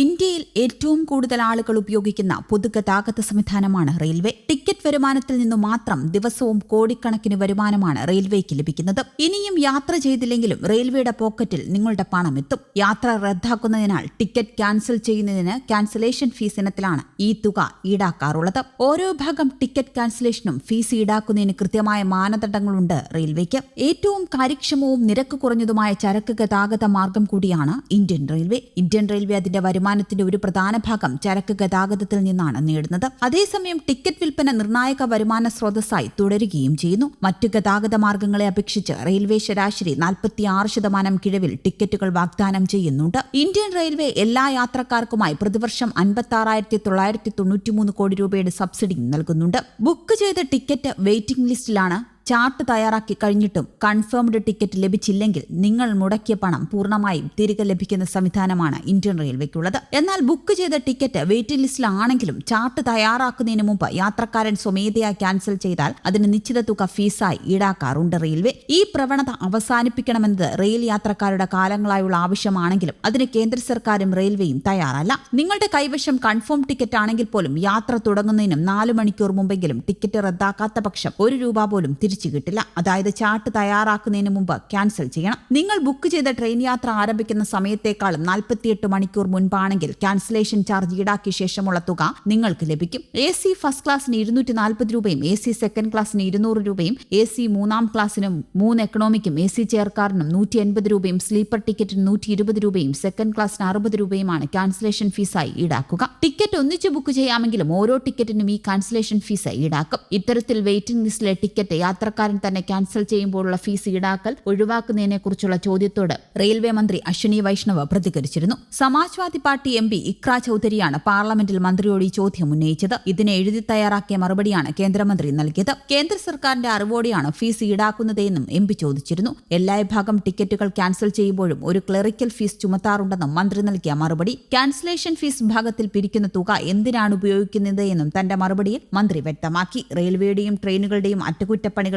ഇന്ത്യയിൽ ഏറ്റവും കൂടുതൽ ആളുകൾ ഉപയോഗിക്കുന്ന പൊതുഗതാഗത സംവിധാനമാണ് റെയിൽവേ. ടിക്കറ്റ് വരുമാനത്തിൽ നിന്നു മാത്രം ദിവസവും കോടിക്കണക്കിന് വരുമാനമാണ് റെയിൽവേക്ക് ലഭിക്കുന്നത്. ഇനിയും യാത്ര ചെയ്തില്ലെങ്കിലും റെയിൽവേയുടെ പോക്കറ്റിൽ നിങ്ങളുടെ പണം എത്തും. യാത്ര റദ്ദാക്കുന്നതിനാൽ ടിക്കറ്റ് ക്യാൻസൽ ചെയ്യുന്നതിന് ക്യാൻസലേഷൻ ഫീസ് ഇനത്തിലാണ് ഈ തുക ഈടാക്കാറുള്ളത്. ഓരോ ഭാഗം ടിക്കറ്റ് ക്യാൻസലേഷനും ഫീസ് ഈടാക്കുന്നതിന് കൃത്യമായ മാനദണ്ഡങ്ങളുണ്ട് റെയിൽവേക്ക് ഏറ്റവും കാര്യക്ഷമവും നിരക്ക് കുറഞ്ഞതുമായ ചരക്ക് ഗതാഗത മാർഗം കൂടിയാണ് ഇന്ത്യൻ റെയിൽവേ. ഇന്ത്യൻ റെയിൽവേ അതിന്റെ വരുമാനത്തിന്റെ ഒരു പ്രധാന ഭാഗം ചരക്ക് ഗതാഗതത്തിൽ നിന്നാണ് നേടുന്നത്. അതേസമയം ടിക്കറ്റ് വിൽപ്പന നിർണായക വരുമാന സ്രോതസ്സായി തുടരുകയും ചെയ്യുന്നു. മറ്റു ഗതാഗത മാർഗങ്ങളെ അപേക്ഷിച്ച് റെയിൽവേ ശരാശരി നാൽപ്പത്തിയാറ് ശതമാനം കിഴവിൽ ടിക്കറ്റുകൾ വാഗ്ദാനം ചെയ്യുന്നുണ്ട്. ഇന്ത്യൻ റെയിൽവേ എല്ലാ യാത്രക്കാർക്കുമായി പ്രതിവർഷം അൻപത്തി ആറായിരത്തി തൊള്ളായിരത്തി തൊണ്ണൂറ്റിമൂന്ന് കോടി രൂപയുടെ സബ്സിഡി നൽകുന്നുണ്ട്. ബുക്ക് ചെയ്ത ടിക്കറ്റ് വെയിറ്റിംഗ് ലിസ്റ്റിലാണ് ചാർട്ട് തയ്യാറാക്കി കഴിഞ്ഞിട്ടും കൺഫേംഡ് ടിക്കറ്റ് ലഭിച്ചില്ലെങ്കിൽ നിങ്ങൾ മുടക്കിയ പണം പൂർണമായും തിരികെ ലഭിക്കുന്ന സംവിധാനമാണ് ഇന്ത്യൻ റെയിൽവേക്കുള്ളത്. എന്നാൽ ബുക്ക് ചെയ്ത ടിക്കറ്റ് വെയിറ്റിംഗ് ലിസ്റ്റിലാണെങ്കിലും ചാർട്ട് തയ്യാറാക്കുന്നതിന് മുമ്പ് യാത്രക്കാരൻ സ്വമേധയാ ക്യാൻസൽ ചെയ്താൽ അതിന് നിശ്ചിത തുക ഫീസായി ഈടാക്കാറുണ്ട് റെയിൽവേ. ഈ പ്രവണത അവസാനിപ്പിക്കണമെന്നത് റെയിൽ യാത്രക്കാരുടെ കാലങ്ങളായുള്ള ആവശ്യമാണെങ്കിലും അതിന് കേന്ദ്ര സർക്കാരും റെയിൽവേയും തയ്യാറല്ല. നിങ്ങളുടെ കൈവശം കൺഫേം ടിക്കറ്റ് ആണെങ്കിൽ പോലും യാത്ര തുടങ്ങുന്നതിനും നാല് മണിക്കൂർ മുമ്പെങ്കിലും ടിക്കറ്റ് റദ്ദാക്കാത്ത പക്ഷം ഒരു രൂപ പോലും തിരിച്ചു കിട്ടില്ല അതായത് ചാർട്ട് തയ്യാറാക്കുന്നതിന് മുമ്പ് ക്യാൻസൽ ചെയ്യണം. നിങ്ങൾ ബുക്ക് ചെയ്ത ട്രെയിൻ യാത്ര ആരംഭിക്കുന്ന സമയത്തേക്കാളും നാൽപ്പത്തിയെട്ട് മണിക്കൂർ മുൻപാണെങ്കിൽ ക്യാൻസലേഷൻ ചാർജ് ഈടാക്കിയ ശേഷമുള്ള തുക നിങ്ങൾക്ക് ലഭിക്കും. എ സി ഫസ്റ്റ് ക്ലാസ്സിന് ഇരുന്നൂറ്റി നാൽപ്പത് രൂപയും എ സി സെക്കൻഡ് ക്ലാസ്സിന് ഇരുന്നൂറ് രൂപയും എ സി മൂന്നാം ക്ലാസ്സിനും മൂന്ന് എക്കണോമിക്കും എ സി ചെയർക്കാരനും നൂറ്റി എൺപത് രൂപയും സ്ലീപ്പർ ടിക്കറ്റിന് നൂറ്റി ഇരുപത് രൂപയും സെക്കൻഡ് ക്ലാസ്സിന് അറുപത് രൂപയുമാണ് ക്യാൻസലേഷൻ ഫീസായി ഈടാക്കുക. ടിക്കറ്റ് ഒന്നിച്ച് ബുക്ക് ചെയ്യാമെങ്കിലും ഓരോ ടിക്കറ്റിനും ഈ ക്യാൻസലേഷൻ ഫീസ് ഈടാക്കും. ഇത്തരത്തിൽ വെയിറ്റിംഗ് ലിസ്റ്റിലെ ടിക്കറ്റ് യാത്രക്കാരൻ തന്നെ ക്യാൻസൽ ചെയ്യുമ്പോഴുള്ള ഫീസ് ഈടാക്കൽ ഒഴിവാക്കുന്നതിനെക്കുറിച്ചുള്ള ചോദ്യത്തോട് റെയിൽവേ മന്ത്രി അശ്വിനി വൈഷ്ണവ് പ്രതികരിച്ചിരുന്നു. Samajwadi party M P Iqra ചൌധരിയാണ് പാർലമെന്റിൽ മന്ത്രിയോട് ഈ ചോദ്യം ഉന്നയിച്ചത്. ഇതിനെ എഴുതി തയ്യാറാക്കിയ മറുപടിയാണ് കേന്ദ്രമന്ത്രി നൽകിയത്. കേന്ദ്ര സർക്കാരിന്റെ അറിവോടെയാണ് ഫീസ് ഈടാക്കുന്നതെന്നും എം പി ചോദിച്ചിരുന്നു. എല്ലാ വിഭാഗം ടിക്കറ്റുകൾ ക്യാൻസൽ ചെയ്യുമ്പോഴും ഒരു ക്ലറിക്കൽ ഫീസ് ചുമത്താറുണ്ടെന്നും മന്ത്രി നൽകിയ മറുപടി. ക്യാൻസലേഷൻ ഫീസ് വിഭാഗത്തിൽ പിരിക്കുന്ന തുക എന്തിനാണ് ഉപയോഗിക്കുന്നത് എന്നും തന്റെ മറുപടിയിൽ മന്ത്രി വ്യക്തമാക്കി. റെയിൽവേയുടെയും ട്രെയിനുകളുടെയും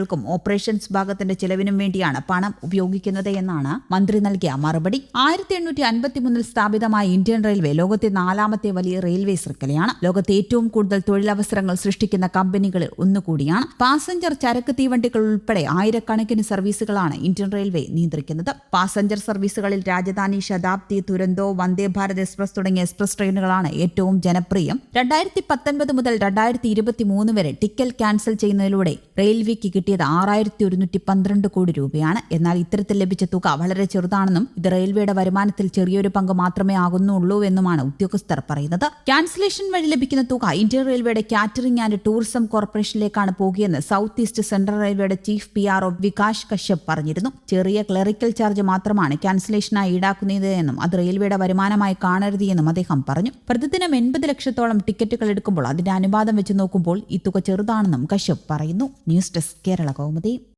അറ്റകുറ്റപ്പണികൾക്കും ഓപ്പറേഷൻസ് ഭാഗത്തിന്റെ ചെലവിനും വേണ്ടിയാണ് പണം ഉപയോഗിക്കുന്നത് എന്നാണ് മന്ത്രി നൽകിയ മറുപടി. ആയിരത്തി എണ്ണൂറ്റി അൻപത്തിമൂന്നിൽ സ്ഥാപിതമായ ഇന്ത്യൻ റെയിൽവേ ലോകത്തെ നാലാമത്തെ വലിയ റെയിൽവേ ശൃംഖലയാണ് ലോകത്തെ ഏറ്റവും കൂടുതൽ തൊഴിലവസരങ്ങൾ സൃഷ്ടിക്കുന്ന കമ്പനികളിൽ ഒന്നുകൂടിയാണ്. പാസഞ്ചർ ചരക്ക് തീവണ്ടികൾ ഉൾപ്പെടെ ആയിരക്കണക്കിന് സർവീസുകളാണ് ഇന്ത്യൻ റെയിൽവേ നിയന്ത്രിക്കുന്നത്. പാസഞ്ചർ സർവീസുകളിൽ രാജധാനി ശതാബ്ദി തുരന്തോ വന്ദേ ഭാരത് എക്സ്പ്രസ് തുടങ്ങിയ എക്സ്പ്രസ് ട്രെയിനുകളാണ് ഏറ്റവും ജനപ്രിയം. രണ്ടായിരത്തി പത്തൊൻപത് മുതൽ രണ്ടായിരത്തി ഇരുപത്തി മൂന്ന് വരെ ടിക്കറ്റ് ക്യാൻസൽ ചെയ്യുന്നതിലൂടെ റെയിൽവേക്ക് കിട്ടിയത് ആറായിരത്തി ഒരുന്നൂറ്റി പന്ത്രണ്ട് കോടി രൂപയാണ്. എന്നാൽ ഇത്തരത്തിൽ ലഭിച്ച തുക വളരെ ചെറുതാണെന്നും ഇത് റെയിൽവേയുടെ വരുമാനത്തിൽ ചെറിയൊരു പങ്ക് മാത്രമേ ആകുന്നുള്ളൂ എന്നുമാണ് ഉദ്യോഗസ്ഥർ പറയുന്നത്. ക്യാൻസലേഷൻ വഴി ലഭിക്കുന്ന തുക ഇന്ത്യൻ റെയിൽവേയുടെ കാറ്ററിംഗ് ആൻഡ് ടൂറിസം കോർപ്പറേഷനിലേക്കാണ് പോകുകയെന്ന് സൗത്ത് ഈസ്റ്റ് സെൻട്രൽ റെയിൽവേയുടെ chief P R O Vikash Kashyap പറഞ്ഞിരുന്നു. ചെറിയ ക്ലറിക്കൽ ചാർജ് മാത്രമാണ് ക്യാൻസലേഷനായി ഈടാക്കുന്നത് എന്നും അത് റെയിൽവേയുടെ വരുമാനമായി കാണരുത് എന്നും അദ്ദേഹം പറഞ്ഞു. പ്രതിദിനം എൺപത് ലക്ഷത്തോളം ടിക്കറ്റുകൾ എടുക്കുമ്പോൾ അതിന്റെ അനുപാതം വെച്ച് നോക്കുമ്പോൾ ഈ തുക ചെറുതാണെന്നും കശ്യപ് പറയുന്നു. News desk Kerala Kaumudi